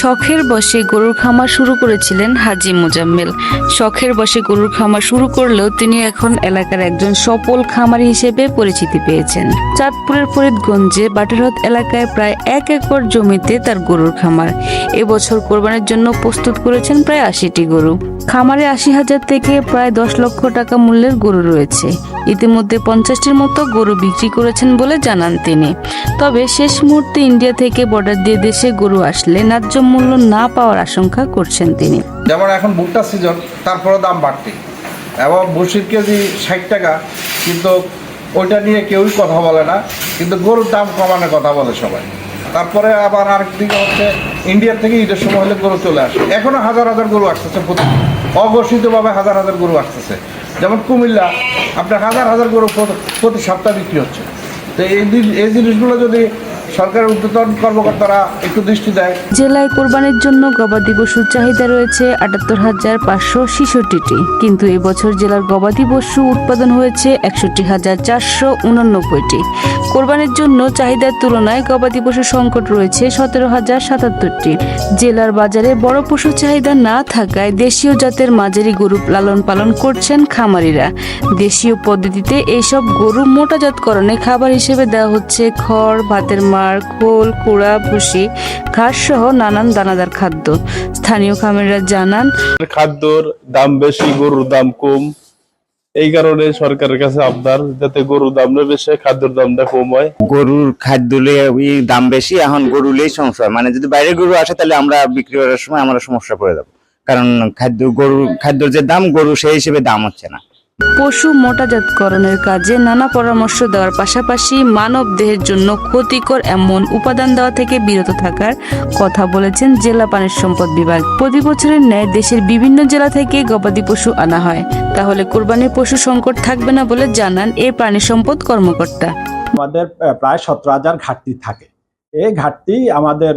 শখের বসে গরুর খামার শুরু করেছিলেন হাজি মোজাম্মেল। শখের বসে গরুর খামার শুরু করলেও তিনি এখন এলাকার একজন সফল খামারি হিসেবে পরিচিতি পেয়েছেন। চাঁদপুরের ফরিদগঞ্জে বাটেরহত এলাকায় প্রায় এক একর জমিতে তার গরুর খামার। এবছর কোরবানির জন্য প্রস্তুত করেছেন প্রায় আশিটি গরু। খামারে আশি হাজার থেকে প্রায় দশ লক্ষ টাকা মূল্যের গরু রয়েছে। ইতিমধ্যে পঞ্চাশটির মতো গরু বিক্রি করেছেন বলে জানান তিনি। তবে শেষ মুহূর্তে ইন্ডিয়া থেকে বর্ডার দিয়ে দেশে গরু আসলে ন্যায্য মূল্য না পাওয়ার আশঙ্কা করছেন তিনি। যেমন এখন ভুট্টা সিজন তারপরে দাম বাড়তি। এবং বসির কেজি ষাট টাকা, কিন্তু ওইটা নিয়ে কেউই কথা বলে না, কিন্তু গরুর দাম কমানোর কথা বলে সবাই। তারপরে আবার আরেকদিকে হচ্ছে ইন্ডিয়া থেকে ঈদের সময় হলে গরু চলে আসে। এখনও হাজার হাজার গরু আসতেছে প্রতিদিন অঘোষিতভাবে হাজার হাজার গরু আসতেছে। যেমন কুমিল্লা, আপনার হাজার হাজার গরু প্রতি সপ্তাহে বিক্রি হচ্ছে। তো এই এই জিনিসগুলো যদি সরকারের উদ্যোতন কর্মকর্তারা একটু দৃষ্টি দেয়। জেলায় কোরবানির জন্য গবাদি পশুর চাহিদা রয়েছে আটাত্তর হাজার পাঁচশো ছেষট্টিটি। কিন্তু এবছর জেলার গবাদি পশু উৎপাদন হয়েছে একষট্টি হাজার চারশো উনানব্বইটি কোরবানির জন্য চাহিদার তুলনায় গবাদি পশু সংকট রয়েছে সতেরো হাজার সাতাত্তরটি। জেলার বাজারে বড় পশু চাহিদা না থাকায় দেশীয় জাতের মাঝারি গরু লালন পালন করছেন খামারিরা। দেশীয় পদ্ধতিতে এইসব গরু মোটাজাতকরণে খাবার হিসেবে দেওয়া হচ্ছে খড়, ভাতের মার খোল কুড়া ভুসি ঘাস সহ নানান দানাদার খাদ্য। স্থানীয় খামারিরা জানান খাদ্যর দাম বেশি গরুর দাম কম। এই কারণে সরকারের কাছে আবদার যাতে গরুর দামটা বেশি খাদ্যের দামটা কম হয়। গরুর খাদ্যলে ওই দাম বেশি এখন গরুলেই সমস্যা হয়। মানে যদি বাইরে গরু আসে তাহলে আমরা বিক্রি করার সময় আমরা সমস্যা পড়ে যাব। কারণ খাদ্য গরু খাদ্যর যে দাম গরু সেই হিসেবে দাম হচ্ছে না। পশু মোটাজাতকরণের কাজে নানা পরামর্শ দেওয়ার পাশাপাশি মানব দেহের জন্য ক্ষতিকর এমন উপাদান দেওয়া থেকে বিরত থাকার কথা বলেছেন জেলা পানির সম্পদ বিভাগ। প্রতি বছরের ন্যায় দেশের বিভিন্ন জেলা থেকে গবাদি পশু আনা হয়। তাহলে কোরবানির পশু সংকট থাকবে না বলে জানান এই প্রাণী সম্পদ কর্মকর্তা। আমাদের প্রায় সতেরো হাজার ঘাটতি থাকে। এই ঘাটতি আমাদের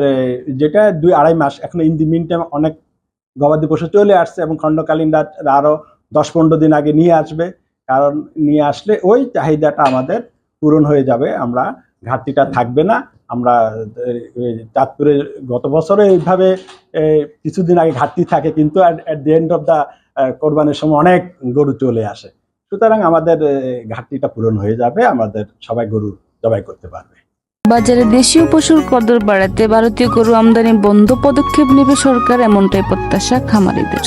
যেটা দুই আড়াই মাস, এখন ইন দি মিন টাইম অনেক গবাদি পশু চলে আসছে এবং খণ্ডকালীনরা আরও দশ পনেরো দিন আগে নিয়ে আসবে। কারণ নিয়ে আসলে ওই চাহিদাটা আমাদের পূরণ হয়ে যাবে। আমরা ঘাটতিটা থাকবে না। আমরা চাঁদপুরে গত বছরে এইভাবে কিছুদিন আগে ঘাটতি থাকে কিন্তু at the end of the কোরবানির সময় অনেক গরু চলে আসে। সুতরাং আমাদের ঘাটতিটা পূরণ হয়ে যাবে। আমাদের সবাই গরু জবাই করতে পারবে। বাজারে দেশীয় পশুর কদর বাড়াতে ভারতীয় গরু আমদানি বন্ধ পদক্ষেপ নেবে সরকার, এমনটাই প্রত্যাশা খামারিদের।